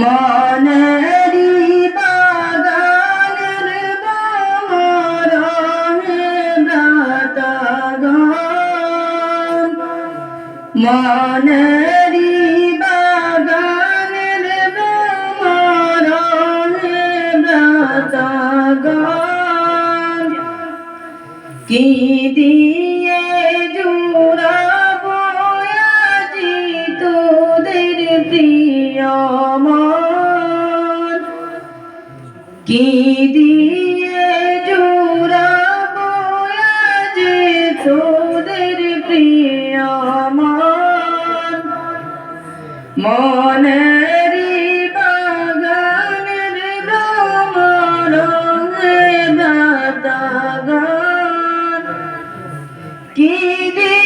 মনেরি বাগানের বামরহে ব্রাতগণ। মনেরি বাগানের বামরহে ব্রাতগণ। কি দিয়ে জুড়াবো আজি তোদের প্রিয় কি দিয়ে জুড়াবো আজি তোদের প্রিয় মন মনেরি বাগানের রমরঙে দাতাগান কি দিয়ে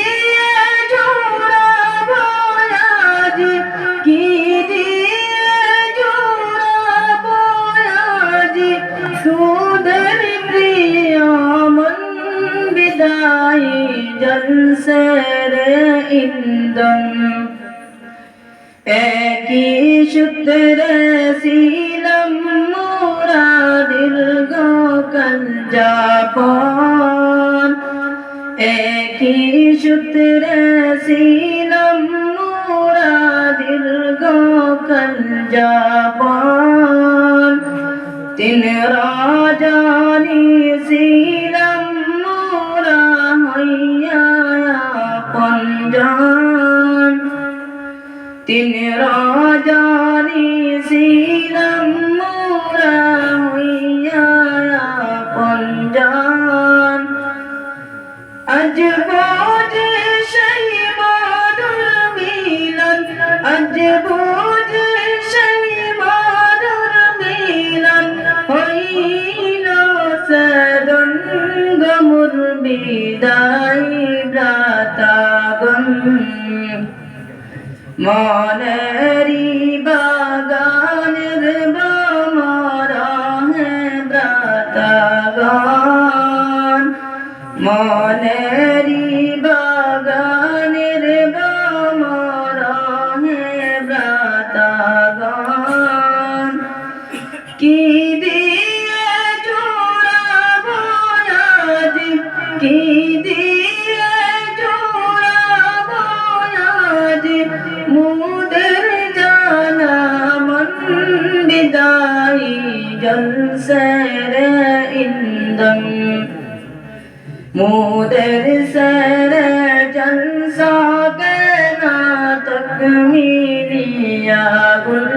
ইন্দন একই সূত্রে ছিলাম মোরা দীর্ঘ কঞ্জাপন একই সূত্রে ছিলাম মোরা দীর্ঘ কঞ্জাপন তিন রাজানি ছিলাম মোরা হইয়া পঞ্জান। তিন রাজানি ছিলাম মোরা হইয়া পঞ্জান। আজ বোঝে সেই মাদুর মিলন, আজ বোঝে সেই মাদুর মিলন, হইল সদন গমুর বিদায় ব্রাতাগণ মনেরি বাগানের বামারা হে ব্রাতাগান। মনেরি বাগানের বামারা হে ব্রাতাগান। কি দিয়ে জোড়াবো আজ কি جلسر اندم مودر سر جلسا کنا تکمیلیا گل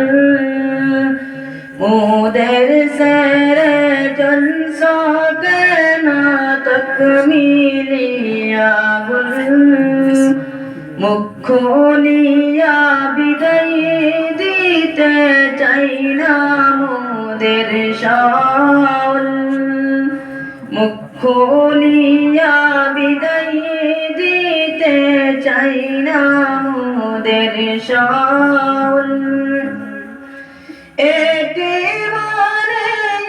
مودر سر جلسا کنا تکمیلیا گل মুখনিয়া বিদায় দিতে চাই না মোদের শাওল মুখ খুলিয়া বিদায় দিতে চাই না মোদের শাওল একেবারে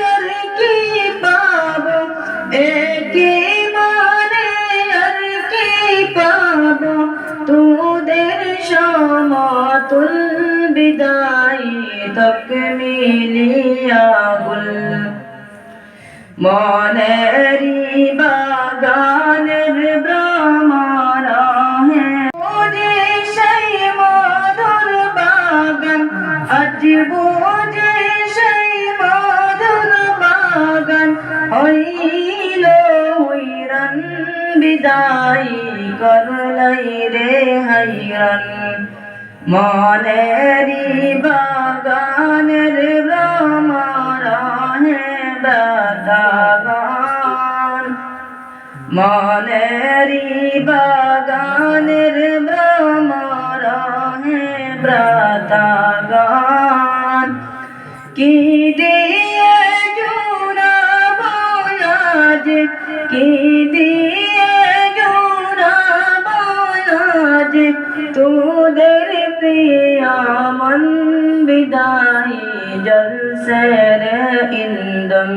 আর কি পাবো? একেবারে আর কি পাবো? তোদের সমাতুল বিদায় তক মিলিয়া গুল মনেরি বাগানের ব্রহ্মারা ওরে সেই মধুর বাগান, আজ বোঝে সেই মধুর বাগান। হইল হইরান বিদায় করলাই রে হাইরান মনেরি বাগানের ভ্রমরণে বাতাগান মনেরি বাগানের ভ্রমরণে ব্রতাগান কি দিয়ে জুড়াব আজ কি দিয়ে জুড়াব আজ তোদের पिया मन विदाई जल से रे इंदम